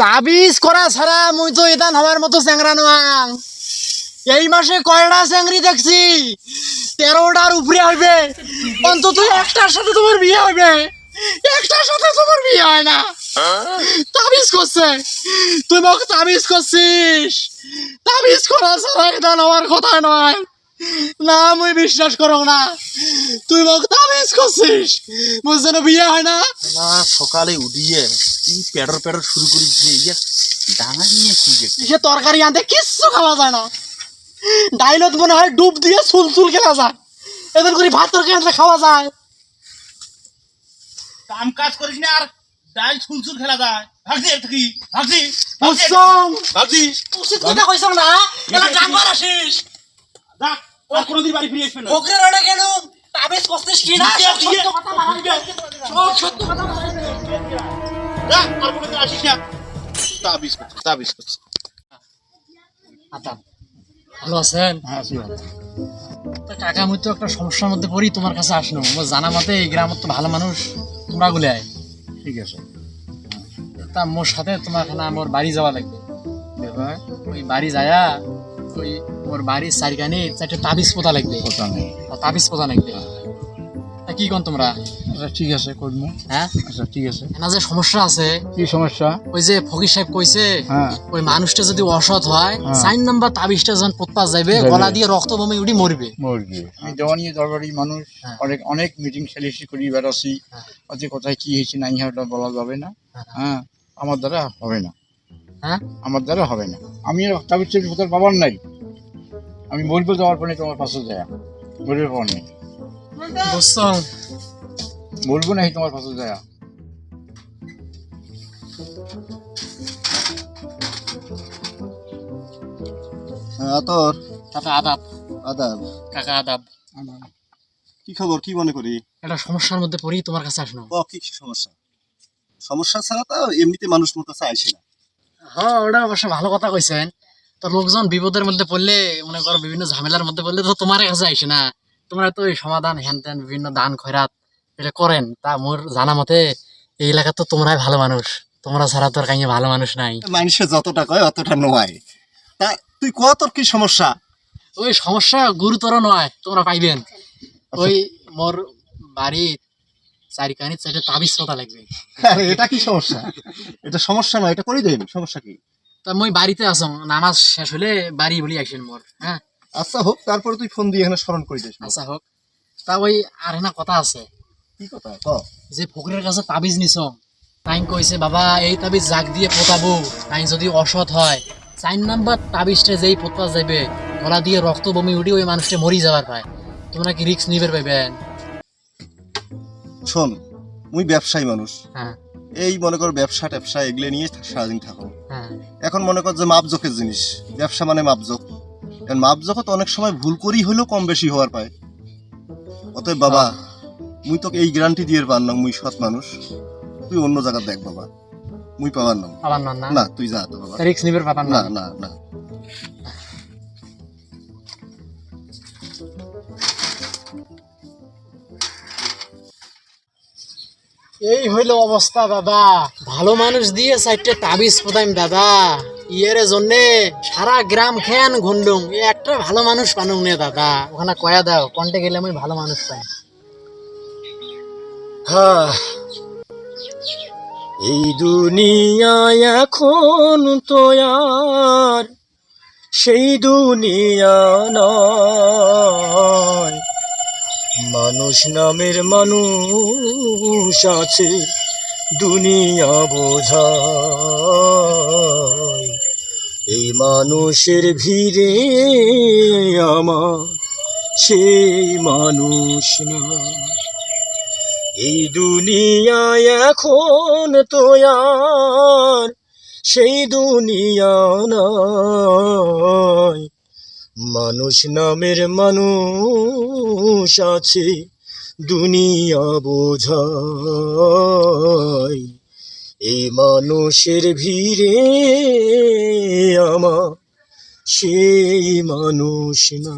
তাবিজ করা ছাড়া মুই তো এদান হওয়ার মতো চ্যাংরা নোয়াং। এই মাসে কয়টা চ্যাংরি দেখছি? তেরোটার উপরে হবে অন্তত একটার সাথে তোমার বিয়ে হবে একটার সাথে তোমার বিয়ে হয় না। তাবিজ করছে। তুই মোক তাবিজ করছিস। তাবিজ করা ছাড়া এদান হওয়ার কথা নয়। না মুই বিশ্বাস করো না। তুই মোক তাবিজ করছিস মোর যেন বিয়ে হয় না। না সকালে উঠিয়ে কি পেটর পেটর শুরু করেছি ইয়ে ডাঙা নিয়ে কি যে সে তরকারি আনতে কিচ্ছু খাওয়া যায় না। ডাইলত মনে হয় ডুব দিয়ে চুল চুল খেলা যায়। এদের করে ভাত তরকারি আনতে খাওয়া যায়। কাম কাজ করিস না আর ডাল ছুলছুল খেলা যায়। ভাগছি এর থেকে। ভাগছি ভাগছি উচিত কথা কইছ না এলা ডাঙ্গর আসিস যা। আর কোনোদিন বাড়ি ফিরে আসবে না। বকরে রড়ে গেল তাবিজ করছিস কি না। সত্য কথা সব সত্য কথা মানাইবে যা আর কোনোদিন আসিস না। তাবিজ করছি তাবিজ করছি আদাব ভালো আছেন? হ্যাঁ তো কাকা মুই তো একটা সমস্যার মধ্যে পড়ি তোমার কাছে আসনো আমার জানা মতে এই গ্রামের তো ভালো মানুষ তোমরা গুলে আয়। ঠিক আছে। তা মোর সাথে তোমার এখানে আমার বাড়ি যাওয়া লাগবে। ওই বাড়ি যায়া ওই মোর বাড়ির চারিখানে চারটে তাবিজ পোতা লাগবে। তাবিজ পোতা লাগবে। তা কি কোন তোমরা? আচ্ছা ঠিক আছে করব হ্যাঁ? আচ্ছা ঠিক আছে। যে সমস্যা আছে কি সমস্যা? ওই যে ফকির সাহেব কইছে হ্যাঁ। ওই মানুষটা যদি অসৎ হয় হ্যাঁ। চার নাম্বার তাবিজটা যখন পোতা যাইবে। গলা দিয়ে রক্ত বমি উঠি মরবে। মুরগি আমি দেওয়ানি দরবারি মানুষ হ্যাঁ। অনেক অনেক মিটিং সেলিসি করি বেড়াচ্ছি। হ্যাঁ। কোথায় কি হয়েছে নাই ওটা বলা যাবে না। হ্যাঁ। হ্যাঁ আমার দ্বারা হবে না। হ্যাঁ? আমার দ্বারা হবে না। আমি তাবিজ চেয়ে কোথাও পাবার নাই। আমি বলব যাওয়ার পরে তোমার পাশে যায় বলবে পাবার নেই। বলব নাই তোমার পাশে যায় হ্যাঁ তোর কাকা আদাব। আদাব। কাকা আদাব। কি খবর? কি মনে করি? একটা সমস্যার মধ্যে পড়ি তোমার কাছে আসনো ও কি কি সমস্যা? সমস্যা ছাড়া তো এমনিতে মানুষ মোর কাছে আসে না। হ্যাঁ ওটা অবশ্য ভালো কথা কইছেন। তো লোকজন বিপদের মধ্যে পড়লে মনে করো বিভিন্ন ঝামেলার মধ্যে পড়লে তো তোমার কাছে আইসে না। তোমরা তো এই সমাধান হ্যান ত্যান বিভিন্ন দান খয়রাত এটা করেন। তা মোর জানা মতে এই এলাকা তো তোমরাই ভালো মানুষ। তোমরা ছাড়া তো আর কাইয়ে ভালো মানুষ নাই। মানুষে যতটা কয় অতটা নয় তা তুই ক তোর কি সমস্যা? ওই সমস্যা গুরুতর নয় তোমরা পাইবেন। ওই মোর বাড়ি চারিখানি চারটে তাবিজ পাতা লাগবে। আরে এটা কি সমস্যা? এটা সমস্যা নয় এটা করে দেন সমস্যা কি? তা মই বাড়িতে নামাজ শেষ হলে বাড়ি বলি আসেন মোর হ্যাঁ? আচ্ছা হোক তারপরে তুই ফোন দিয়ে এখানে স্মরণ করে দিস আচ্ছা হোক। তা ওই আর না কথা আছে। কি কথা? ক। যে ফকিরের কাছে তাবিজ নিছ তাই কইছে বাবা এই তাবিজ জাগ দিয়ে পোতাবো তাই যদি অসৎ হয় চার নাম্বার তাবিজটা যেই পোতা যাবে গলা দিয়ে রক্ত বমি উঠি ওই মানুষটা মরি যাবার পায়। তোমরা কি রিক্স নিবে পাইবেন শোন মুই ব্যবসায়ী মানুষ। হ্যাঁ। এই মনে কর ব্যবসা ট্যাবসা এগুলো নিয়ে সারাদিন থাকো। হ্যাঁ। এখন মনে কর যে মাপজোকের জিনিস ব্যবসা মানে মাপজোক। মাপজোক তো অনেক সময় ভুল করি হলেও কম বেশি হওয়ার পায়। অতএব বাবা মুই তোকে এই গ্যারান্টি দিয়ে পার না মুই সৎ মানুষ। তুই অন্য জায়গা দেখ বাবা। মুই পাবার না? না তুই যা তো বাবা। রিক্স নিবে পাতান না না না। এই হইল অবস্থা, দাদা। ভালো মানুষ দিয়ে চারটে তাবিজ পোতাইম দাদা। ইয়ের জন্য সারা গ্রাম খেয়ান ঘুন্ডুম একটা ভালো মানুষ পানুম নে, দাদা। ওখানে কয়া দাও, কন্টে গেলে আমি ভালো মানুষ পাই। এই দুনিয়ায় এখন তো আর সেই দুনিয়া নয়। মানুষ নামের মানুষ আছে, দুনিয়া বোঝায়। এই মানুষের ভিড়ে আমার সেই মানুষ না। এই দুনিয়ায় এখন তো সেই দুনিয়া নয় মানুষ নামের মানুষ আছে দুনিয়া বোঝায় এই মানুষের ভিড়ে আমা সেই মানুষ না।